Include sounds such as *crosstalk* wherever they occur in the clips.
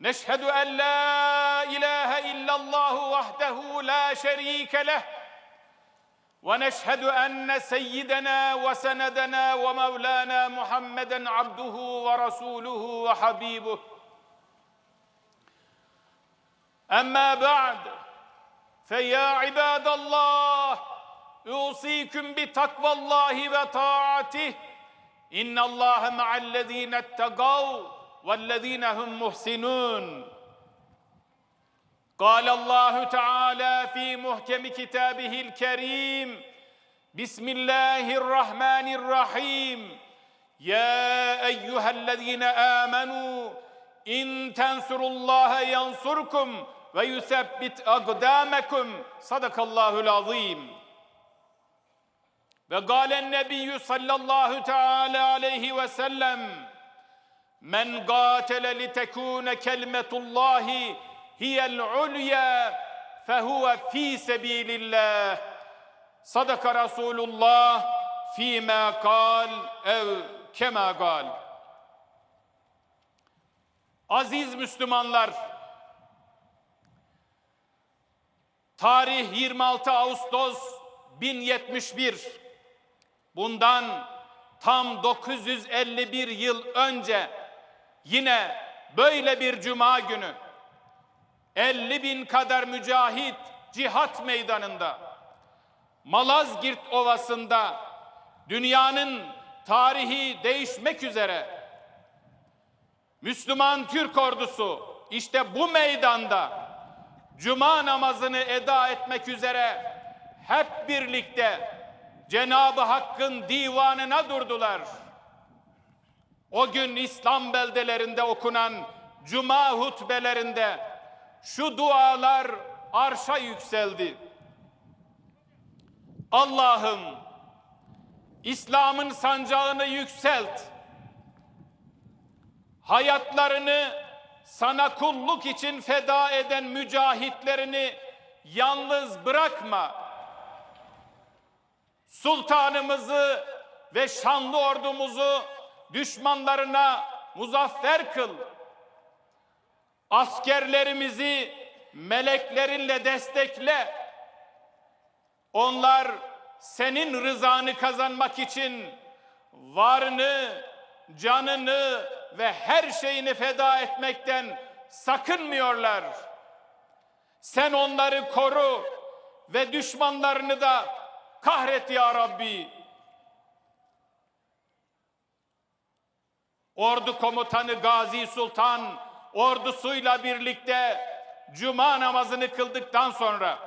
نشهد أن لا إله إلا الله وحده لا شريك له ونشهد أن سيدنا وسندنا ومولانا محمدا عبده ورسوله وحبيبه. أما بعد فيا عباد الله أوصيكم بتقوى الله وطاعته. إن الله مع الذين اتقوا والذين هم محسنون قال الله تعالى في محكم كتابه الكريم بسم الله الرحمن الرحيم يا ايها الذين امنوا ان تنصروا الله ينصركم ويثبت اقدامكم صدق الله العظيم وقال النبي صلى الله تعالى عليه وسلم Men qatele li tekune kelimetullahi hiyel ulya fehuve fi sebilillah. Sadaka Resulullah fîmâ kal ev kemâ kal. Aziz Müslümanlar, tarih 26 Ağustos 1071. Bundan tam 951 yıl önce Yine böyle bir cuma günü 50 bin kadar mücahit cihat meydanında Malazgirt Ovası'nda dünyanın tarihi değişmek üzere Müslüman Türk ordusu işte bu meydanda cuma namazını eda etmek üzere hep birlikte Cenab-ı Hakk'ın divanına durdular. O gün İslam beldelerinde okunan cuma hutbelerinde şu dualar arşa yükseldi. Allah'ım İslam'ın sancağını yükselt. Hayatlarını sana kulluk için feda eden mücahitlerini yalnız bırakma. Sultanımızı ve şanlı ordumuzu düşmanlarına muzaffer kıl. Askerlerimizi meleklerinle destekle. Onlar senin rızanı kazanmak için varını, canını ve her şeyini feda etmekten sakınmıyorlar. Sen onları koru ve düşmanlarını da kahret ya Rabbi. Ordu komutanı Gazi Sultan ordusuyla birlikte cuma namazını kıldıktan sonra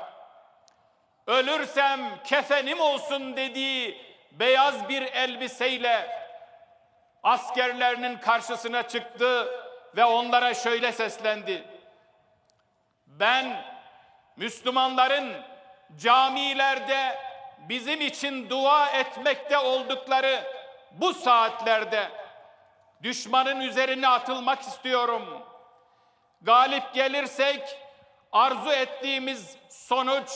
ölürsem kefenim olsun dediği beyaz bir elbiseyle askerlerinin karşısına çıktı ve onlara şöyle seslendi. Ben Müslümanların camilerde bizim için dua etmekte oldukları bu saatlerde düşmanın üzerine atılmak istiyorum. Galip gelirsek arzu ettiğimiz sonuç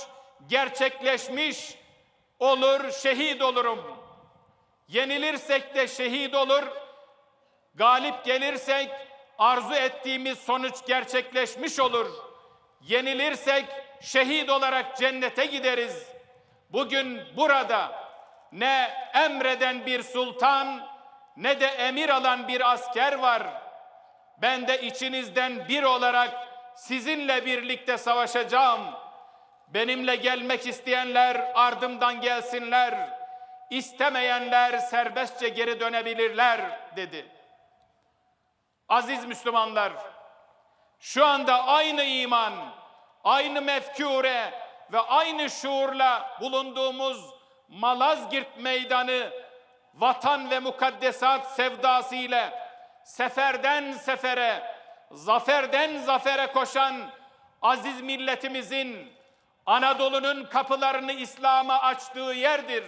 gerçekleşmiş olur, şehit olurum. Yenilirsek de şehit olur. Galip gelirsek arzu ettiğimiz sonuç gerçekleşmiş olur. Yenilirsek şehit olarak cennete gideriz. Bugün burada ne emreden bir sultan ne de emir alan bir asker var. Ben de içinizden bir olarak sizinle birlikte savaşacağım. Benimle gelmek isteyenler ardımdan gelsinler. İstemeyenler serbestçe geri dönebilirler dedi. Aziz Müslümanlar, şu anda aynı iman, aynı mefkure ve aynı şuurla bulunduğumuz Malazgirt meydanı vatan ve mukaddesat sevdası ile seferden sefere, zaferden zafere koşan aziz milletimizin Anadolu'nun kapılarını İslam'a açtığı yerdir.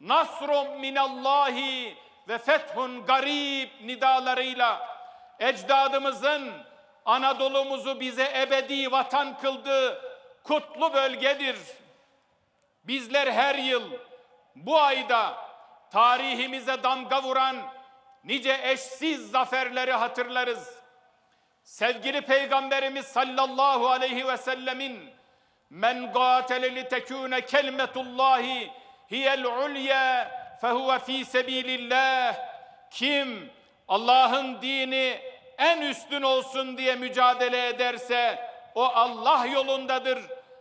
Nasrum minallahi ve fethun garib nidalarıyla ecdadımızın Anadolu'muzu bize ebedi vatan kıldığı kutlu bölgedir. Bizler her yıl bu ayda tarihimize damga vuran nice eşsiz zaferleri hatırlarız. Sevgili Peygamberimiz sallallahu aleyhi ve sellemin men qatele li tekune kelimetullahi hiyel ulya fehuve fi sebilillah kim Allah'ın dini en üstün olsun diye mücadele ederse o Allah yolundadır.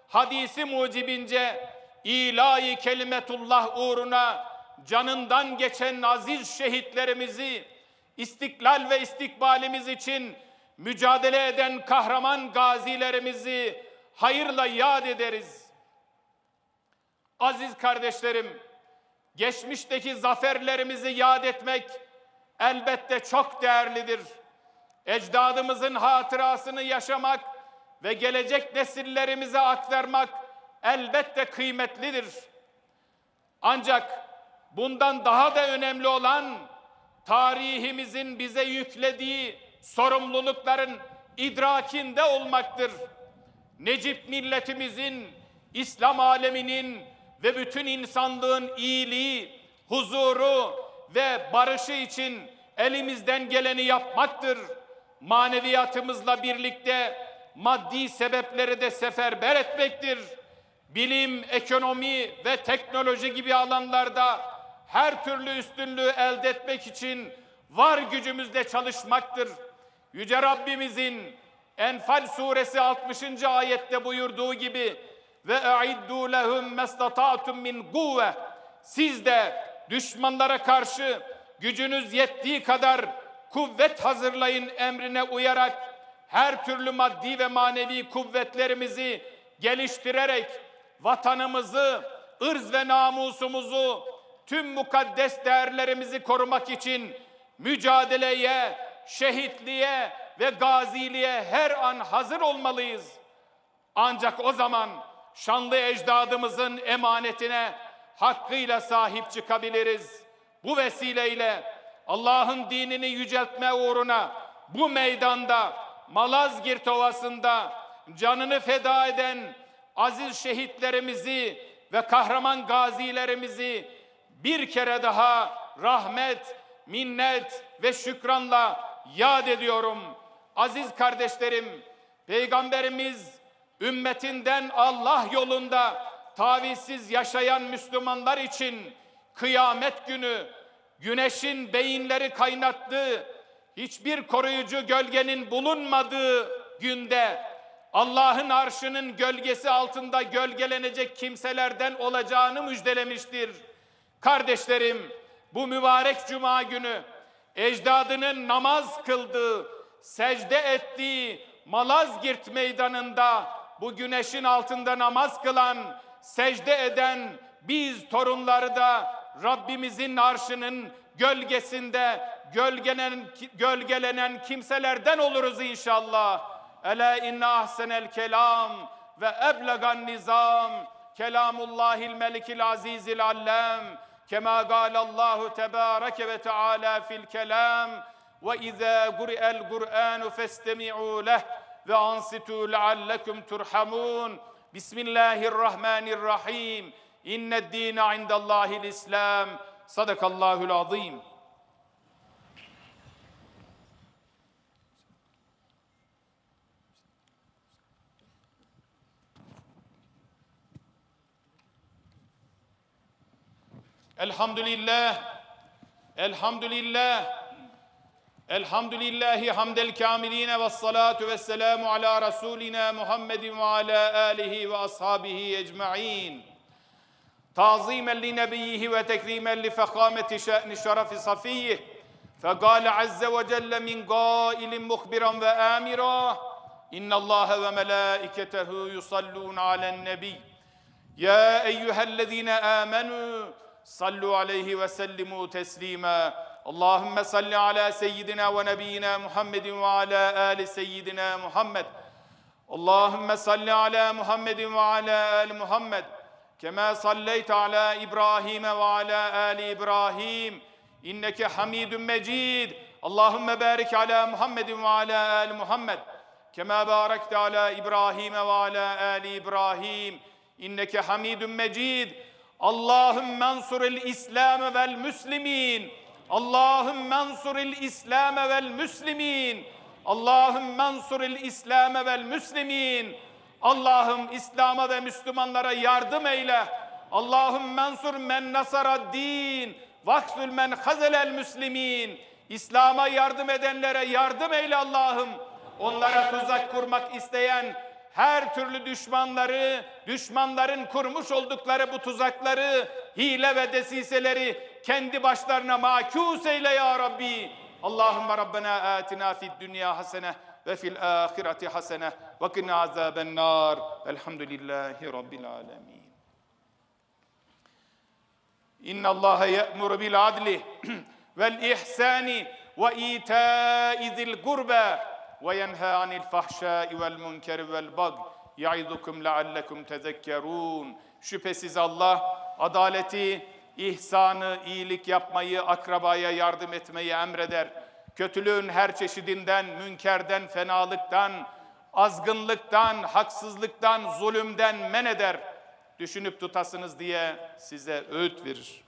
Hadisi mucibince ilahi kelimetullah uğruna canından geçen aziz şehitlerimizi istiklal ve istikbalimiz için mücadele eden kahraman gazilerimizi hayırla yad ederiz. Aziz kardeşlerim, geçmişteki zaferlerimizi yad etmek elbette çok değerlidir. Ecdadımızın hatırasını yaşamak ve gelecek nesillerimize aktarmak elbette kıymetlidir. Ancak bundan daha da önemli olan tarihimizin bize yüklediği sorumlulukların idrakinde olmaktır. Necip milletimizin, İslam aleminin ve bütün insanlığın iyiliği, huzuru ve barışı için elimizden geleni yapmaktır. Maneviyatımızla birlikte maddi sebepleri de seferber etmektir. Bilim, ekonomi ve teknoloji gibi alanlarda her türlü üstünlüğü elde etmek için var gücümüzle çalışmaktır. Yüce Rabbimizin Enfal suresi 60. ayette buyurduğu gibi ve e'iddu lehum mestata'tum min kuvve siz de düşmanlara karşı gücünüz yettiği kadar kuvvet hazırlayın emrine uyarak her türlü maddi ve manevi kuvvetlerimizi geliştirerek vatanımızı, ırz ve namusumuzu, tüm mukaddes değerlerimizi korumak için mücadeleye, şehitliğe ve gaziliğe her an hazır olmalıyız. Ancak o zaman şanlı ecdadımızın emanetine hakkıyla sahip çıkabiliriz. Bu vesileyle Allah'ın dinini yüceltme uğruna bu meydanda Malazgirt Ovası'nda canını feda eden aziz şehitlerimizi ve kahraman gazilerimizi bir kere daha rahmet, minnet ve şükranla yad ediyorum. Aziz kardeşlerim, Peygamberimiz ümmetinden Allah yolunda tavizsiz yaşayan Müslümanlar için kıyamet günü güneşin beyinleri kaynattığı hiçbir koruyucu gölgenin bulunmadığı günde Allah'ın arşının gölgesi altında gölgelenecek kimselerden olacağını müjdelemiştir. Kardeşlerim, bu mübarek cuma günü ecdadının namaz kıldığı, secde ettiği Malazgirt meydanında bu güneşin altında namaz kılan, secde eden biz torunları da Rabbimizin arşının gölgesinde gölgelenen, gölgelenen kimselerden oluruz inşallah. Ela inna ahsenel kelam ve eblegan nizam kelamullahil melikil azizil allem kema galallahu tebareke ve teala fil kelam ve izâ guri'el Kur'anu festemi'û leh ve ansitû leallekum turhamun. Bismillahirrahmanirrahim. İnned dîne indallâhil İslam Sadakallahul azim الحمد لله. الحمد لله. الحمد لله حمد الكاملين والصلاة والسلام على رسولنا محمد وعلى آله وأصحابه أجمعين. تعظيما لنبيه وتكريما لفخامة شأن شرف صفيه. فقال عز وجل من قائل مخبرا وآمرا إن الله وملائكته يصلون على النبي. يا أيها الذين آمنوا sallu aleyhi ve sellimu teslime. Allahümme salli ala seyyidina ve nebiyyina Muhammedin ve ala ali seyyidina Muhammed. Allahümme salli ala Muhammedin ve ala ali Muhammed. Kema salleyte ala İbrahim'e ve ala ali İbrahim. İnneke hamidun mecid. Allahümme barik ala Muhammedin ve ala ali Muhammed. Kema barekte ala İbrahim'e ve ala ali İbrahim. İnneke hamidun mecid. Allahım Allahümme ansuril İslam vel müslimin. Allahümme ansuril İslam vel müslimin. Allahümme ansuril İslam vel müslimin. Allah'ım İslam'a ve Müslümanlara yardım eyle. Allah'ım mensur men nasara din. Vaksül men hazelel müslimin. İslam'a yardım edenlere yardım eyle Allah'ım. Onlara tuzak kurmak isteyen her türlü düşmanları, düşmanların kurmuş oldukları bu tuzakları, hile ve desiseleri kendi başlarına makus eyle ya Rabbi. Allahümme Rabbena atina fid dünya hasene ve fil ahireti hasene ve kina azaben nar. Elhamdülillahi Rabbil alemin. İnna Allah ye'muru bil adli *clears throat* vel ihsani ve ita'i zil gurbe anil fahşai vel munkeri vel bag. Ya'idukum leallekum tezekkerun. Şüphesiz Allah adaleti, ihsanı, iyilik yapmayı, akrabaya yardım etmeyi emreder. Kötülüğün her çeşidinden, münkerden, fenalıktan, azgınlıktan, haksızlıktan, zulümden men eder. Düşünüp tutasınız diye size öğüt verir.